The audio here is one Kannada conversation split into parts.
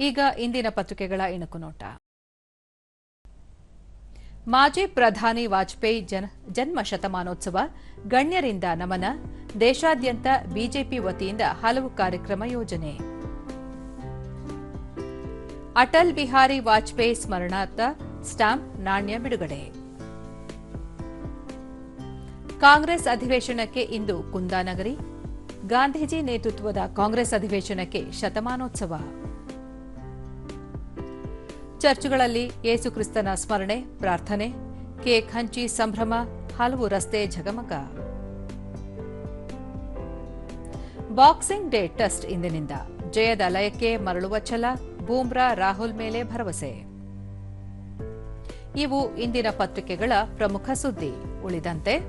ಈಗ ಇಂದಿನ ಪತ್ರಿಕೆಗಳ ಇಣುಕು ನೋಟ. ಮಾಜಿ ಪ್ರಧಾನಿ ವಾಜಪೇಯಿ ಜನ ಜನ್ಮ ಶತಮಾನೋತ್ಸವ, ಗಣ್ಯರಿಂದ ನಮನ, ದೇಶಾದ್ಯಂತ ಬಿಜೆಪಿ ವತಿಯಿಂದ ಹಲವು ಕಾರ್ಯಕ್ರಮ ಯೋಜನೆ. ಅಟಲ್ ಬಿಹಾರಿ ವಾಜಪೇಯಿ ಸ್ಮರಣಾರ್ಥ ಸ್ಟಾಂಪ್ ನಾಣ್ಯ ಬಿಡುಗಡೆ. ಕಾಂಗ್ರೆಸ್ ಅಧಿವೇಶನಕ್ಕೆ ಇಂದು ಕುಂದಾನಗರಿ, ಗಾಂಧೀಜಿ ನೇತೃತ್ವದ ಕಾಂಗ್ರೆಸ್ ಅಧಿವೇಶನಕ್ಕೆ ಶತಮಾನೋತ್ಸವ. ಚರ್ಚ್ಗಳಲ್ಲಿ ಯೇಸುಕ್ರಿಸ್ತನ ಸ್ಮರಣೆ, ಪ್ರಾರ್ಥನೆ, ಕೇಕ್ ಹಂಚಿ ಸಂಭ್ರಮ, ಹಲವು ರಸ್ತೆ ಝಗಮಗ. ಬಾಕ್ಸಿಂಗ್ ಡೇ ಟೆಸ್ಟ್ ಇಂದಿನಿಂದ. ಜಯದ ಲಯಕ್ಕೆ ಮರಳುವ ಛಲ, ಬೂಮ್ರಾ ರಾಹುಲ್ ಮೇಲೆ ಭರವಸೆ. ಇವು ಇಂದಿನ ಪತ್ರಿಕೆಗಳ ಪ್ರಮುಖ ಸುದ್ದಿ. ಉಳಿದಂತೆ,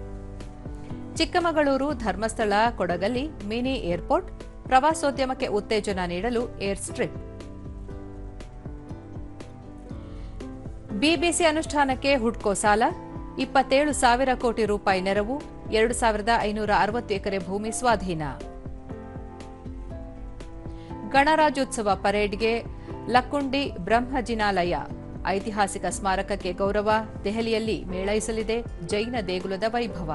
ಚಿಕ್ಕಮಗಳೂರು ಧರ್ಮಸ್ಥಳ ಕೊಡಗಲ್ಲಿ ಮಿನಿ ಏರ್ಪೋರ್ಟ್ ಪ್ರವಾಸೋದ್ಯಮಕ್ಕೆ ಉತ್ತೇಜನ ನೀಡಲು ಏರ್ ಸ್ಟ್ರಿಪ್. ಬಿಬಿಸಿ ಅನುಷ್ಠಾನಕ್ಕೆ ಹುಡ್ಕೋ ಸಾಲ, ಇಪ್ಪತ್ತೇಳು ಸಾವಿರ ಕೋಟಿ ರೂಪಾಯಿ ನೆರವು, ಎರಡು ಸಾವಿರದ ಐನೂರ ಅರವತ್ತು ಎಕರೆ ಭೂಮಿ ಸ್ವಾಧೀನ. ಗಣರಾಜ್ಯೋತ್ಸವ ಪರೇಡ್ಗೆ ಲಕ್ಕುಂಡಿ ಬ್ರಹ್ಮಜಿನಾಲಯ, ಐತಿಹಾಸಿಕ ಸ್ಮಾರಕಕ್ಕೆ ಗೌರವ, ದೆಹಲಿಯಲ್ಲಿ ಮೇಳೈಸಲಿದೆ ಜೈನ ದೇಗುಲದ ವೈಭವ.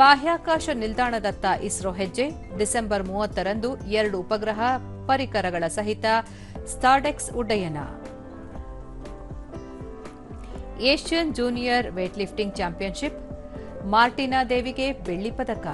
ಬಾಹ್ಯಾಕಾಶ ನಿಲ್ದಾಣದತ್ತ ಇಸ್ರೋ ಹೆಜ್ಜೆ, ಡಿಸೆಂಬರ್ ಮೂವತ್ತರಂದು ಎರಡು ಉಪಗ್ರಹ ಪರಿಕರಗಳ ಸಹಿತ ಸ್ಟಾರ್ಡೆಕ್ಸ್ ಉಡ್ಡಯನ Asian junior weight lifting championship Martina ದೇವಿಗೆ ಬೆಳ್ಳಿ ಪದಕ